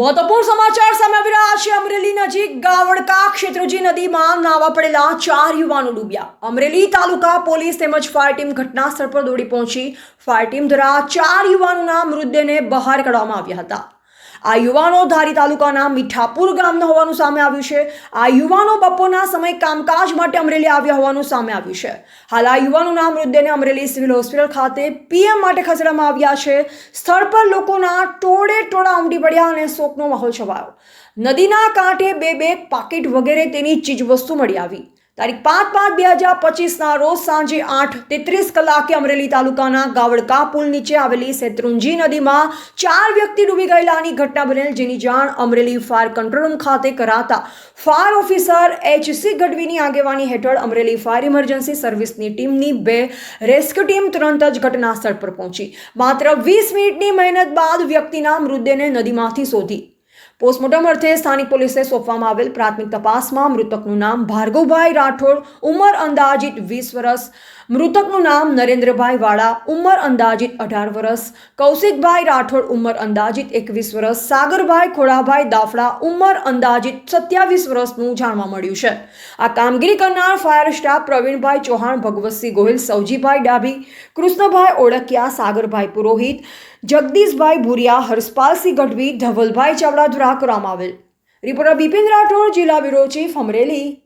મહત્વપૂર્ણ સમાચાર સામે આવી રહ્યા છે. અમરેલી નજીક ગાવડકા ક્ષેત્રજી નદીમાં નાવા પડેલા ચાર યુવાનો ડૂબ્યા. અમરેલી તાલુકા પોલીસ તેમજ ફાયર ટીમ ઘટના સ્થળ પર દોડી પહોંચી. ફાયર ટીમ દ્વારા ચાર યુવાનોના મૃતદેહને બહાર કાઢવામાં આવ્યા હતા. આ યુવાનો ધારી તાલુકાના મીઠાપુર ગામના હોવાનું સામે આવ્યું છે. આ યુવાનો બપોરના સમય કામકાજ માટે અમરેલી આવ્યા હોવાનું સામે આવ્યું છે. હાલ આ યુવાનોના મૃતદેહને અમરેલી સિવિલ હોસ્પિટલ ખાતે પીએમ માટે ખસેડવામાં આવ્યા છે. સ્થળ પર લોકોના ટોળે ટોળા ઉમટી પડ્યા અને શોકનો માહોલ છવાયો. નદીના કાંઠે બે બે પાકીટ વગેરે તેની ચીજવસ્તુ મળી આવી. તારીખ પાંચ પાંચ બે હજાર પચીસના રોજ સાંજે આઠ તેત્રીસ કલાકે અમરેલી તાલુકાના ગાવડકા પુલ નીચે આવેલી શેત્રુંજી નદીમાં ચાર વ્યક્તિ ડૂબી ગયેલાની ઘટના બનેલ જેની જાણ અમરેલી ફાયર કંટ્રોલ રૂમ ખાતે કરાતા ફાયર ઓફિસર એચ સી ગઢવીની આગેવાની હેઠળ અમરેલી ફાયર ઇમરજન્સી સર્વિસની ટીમની બે રેસ્ક્યુ ટીમ તુરંત જ ઘટના સ્થળ પર પહોંચી. માત્ર વીસ મિનિટની મહેનત બાદ વ્યક્તિના મૃતદેહને નદીમાંથી શોધી પોસ્ટમોર્ટમ અર્થે સ્થાનિક પોલીસે સોંપવામાં આવેલ પ્રાથમિક તપાસમાં મૃતકનું નામ ભાર્ગવભાઈ રાઠોડ, ઉંમર અંદાજિત વીસ વર્ષ મૃતકનું નામ નરેન્દ્રભાઈ વાળા, ઉંમર અંદાજિત અઢાર વર્ષ કૌશિકભાઈ રાઠોડ, ઉંમર અંદાજિત એકવીસ વર્ષ સાગરભાઈ ખોડાભાઈ દાફડા, ઉંમર અંદાજિત સત્યાવીસ વર્ષનું જાણવા મળ્યું છે. આ કામગીરી કરનાર ફાયર સ્ટાફ પ્રવીણભાઈ ચૌહાણ, ભગવતસિંહ ગોહિલ સૌજીભાઈ ડાભી, કૃષ્ણભાઈ ઓળકિયા, સાગરભાઈ પુરોહિત, જગદીશભાઈ ભુરિયા હર્ષપાલસિંહ ગઢવી, ધવલભાઈ ચાવડા દ્વારા કરવામાં આવેલ. રિપોર્ટર બિપિન રાઠોડ જિલ્લા બ્યુરો ચીફ અમરેલી.